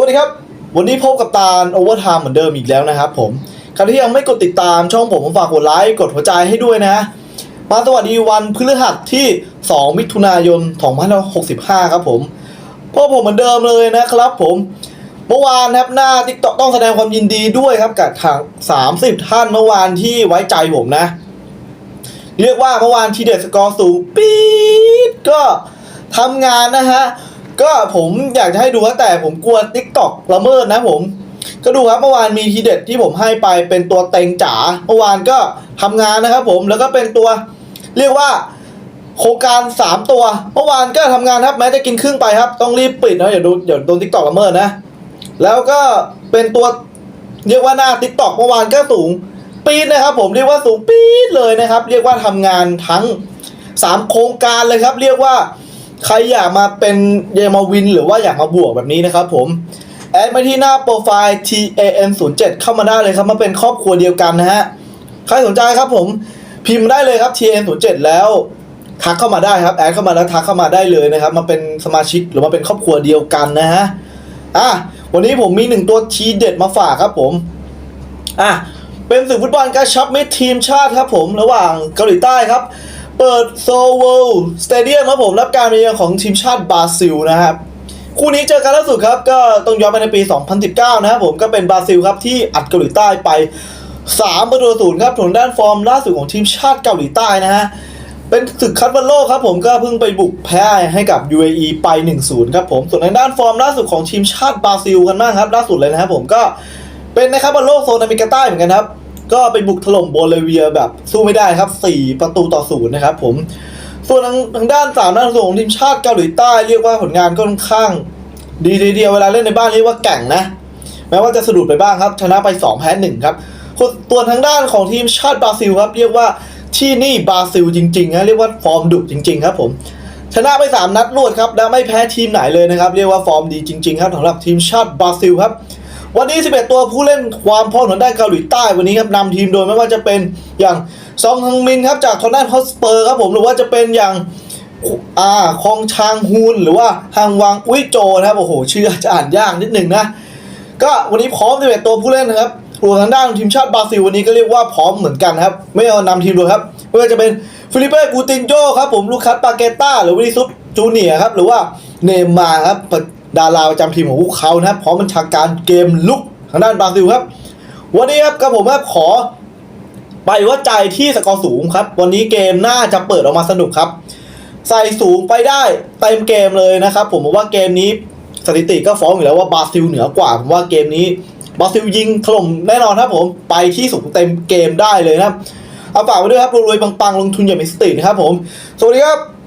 วัสดีครับ วันนี้พบกับตาลโอเวอร์ไทม์เหมือนเดิมอีกแล้วนะครับผมใครที่ยังไม่กดติดตามช่องผมฝากกดไลค์กดหัวใจให้ด้วยนะ มาสวัสดีวันพฤหัสที่ 2 มิถุนายน2565 ครับผมพบผมเหมือนเดิมเลยนะครับผมเมื่อวานครับหน้าทิกตอกต้องแสดงความยินดีด้วยครับกับทาง 30 ท่านเมื่อวานที่ไว้ใจผมนะ เรียกว่าเมื่อวานที่เด็ดสกอร์สูงปี๊ดก็ทำงานนะฮะ ก็ผมอยากจะให้ดูครับแต่ผมกลัว t ิ k t o k ละเมิดนะผม ก็ดูครับเมื่อวานมีทีเด็ดที่ผมให้ไปเป็นตัวเต็งจ๋าเมื่อวานก็ทำงานนะครับผมแล้วก็เป็นตัวเรียกว่าโครงการ 3 ตัวเมื่อวานก็ทำงานครับแม้จะกินครึ่งไปครับ ต้องรีบปิดนะอย่าดูอย่าโดน t ิ k t o k ละเมิดนะ แล้วก็เป็นตัวเรียกว่าหน้า t ิ k t o k เมื่อวานก็สูงปี๊ดนะครับ ผมเรียกว่าสูงปี๊ดเลยนะครับ เรียกว่าทำงานทั้ง 3 โครงการเลยครับ เรียกว่า ใครอยากมาเป็นเยมาวิน หรือว่าอยากมาบวกแบบนี้นะครับผมแอดมาที่หน้าโปรไฟล์ TAN 0 7 เข้ามาได้เลยครับมาเป็นครอบครัวเดียวกันนะฮะใครสนใจครับผมพิมพ์ได้เลยครับ TAN 0 7 แล้วทักเข้ามาได้ครับแอดเข้ามาแล้วทักเข้ามาได้เลยนะครับ มาเป็นสมาชิกหรือมาเป็นครอบครัวเดียวกันนะฮะอะวันนี้ผมมีหนึ่งตัวทีเด็ดมาฝากครับผมอะเป็นศึกฟุตบอลกระชับมิตรทีมชาติครับผมระหว่างเกาหลีใต้ครับ เปิดโซเวลสเตเดียมครับผมรับการมาเยือนของทีมชาติบราซิลนะครับคู่นี้เจอกันล่าสุดครับ ก็ต้องย้อนไปในปี 2019 นะครับผมก็เป็นบราซิลครับที่อัดเกาหลีใต้ไป3ประตูศูนย์ครับผลด้านฟอร์มล่าสุดของทีมชาติเกาหลีใต้นะฮะเป็นศึกคัดบอลโลกครับผมก็เพิ่งไปบุกแพ้ให้กับ UAE ไป 1-0 ครับผมส่วนในด้านฟอร์มล่าสุดของทีมชาติบราซิลกันบ้างครับ ล่าสุดเลยนะครับผมก็เป็นนะครับบอลโลกโซนอเมริกาใต้เหมือนกันครับ ก็ไปบุกถล่มโบลิเวียแบบสู้ไม่ได้ครับ 4 ประตูต่อศูนย์นะครับผมส่วนทางทางด้านสามด้านส่งทีมชาติเกาหลีใต้เรียกว่าผลงานค่อนข้าง ดีเดียวเวลาเล่นในบ้านเรียกว่าแก่งนะ แม้ว่าจะสะดุดไปบ้างครับ ชนะไป 2 แพ้1ครับส่วนทางด้านของทีมชาติบราซิลครับ เรียกว่าที่นี่บราซิลจริงๆนะเรียกว่าฟอร์มดุจริง ๆ ครับผมชนะไป 3 นัดรวดครับและไม่แพ้ทีมไหนเลยนะครับ เรียกว่าฟอร์มดีจริง ๆ ครับสำหรับทีมชาติบราซิลครับ วันนี้ 11 ตัวผู้เล่นความพร้อมของด้านเกาหลีใต้วันนี้ครับนำทีมโดยไม่ว่าจะเป็นอย่างซองฮังมินครับจากทอนด้านฮอสเปอร์ครับผมหรือว่าจะเป็นอย่างอ่าคองชางฮูนหรือว่าฮังวังอุ้ยโจนะครับโอ้โหชื่อจะอ่านยากนิดหนึ่งนะก็วันนี้พร้อม11ตัวผู้เล่นนะครับรวมทางด้านทีมชาติบราซิลวันนี้ก็เรียกว่าพร้อมเหมือนกันครับ ไม่เอานำทีมโดยครับไม่ว่าจะเป็นฟิลิเป้กูตินโจครับผมลูคัสปาเกต้าหรือวินิซุสจูเนียครับหรือว่าเนมาร์ครับ ดาราประจำทีมของพวกเขานะครับพร้อมบัญชาการเกมลุกทางด้านบราซิลครับ วันนี้ครับกับผมครับขอ ไปว่าใจที่สกอร์สูงครับ วันนี้เกมน่าจะเปิดออกมาสนุกครับ ใส่สูงไปได้เต็มเกมเลยนะครับ ผมว่าเกมนี้สถิติก็ฟ้องอยู่แล้วว่าบราซิลเหนือกว่าผมว่าเกมนี้บราซิลยิงถล่มแน่นอนครับผมไปที่สูงเต็มเกมได้เลยนะครับเอาฝากไว้ด้วยครับรวยๆปังๆลงทุนอย่างมีสตินะครับผม สวัสดีครับ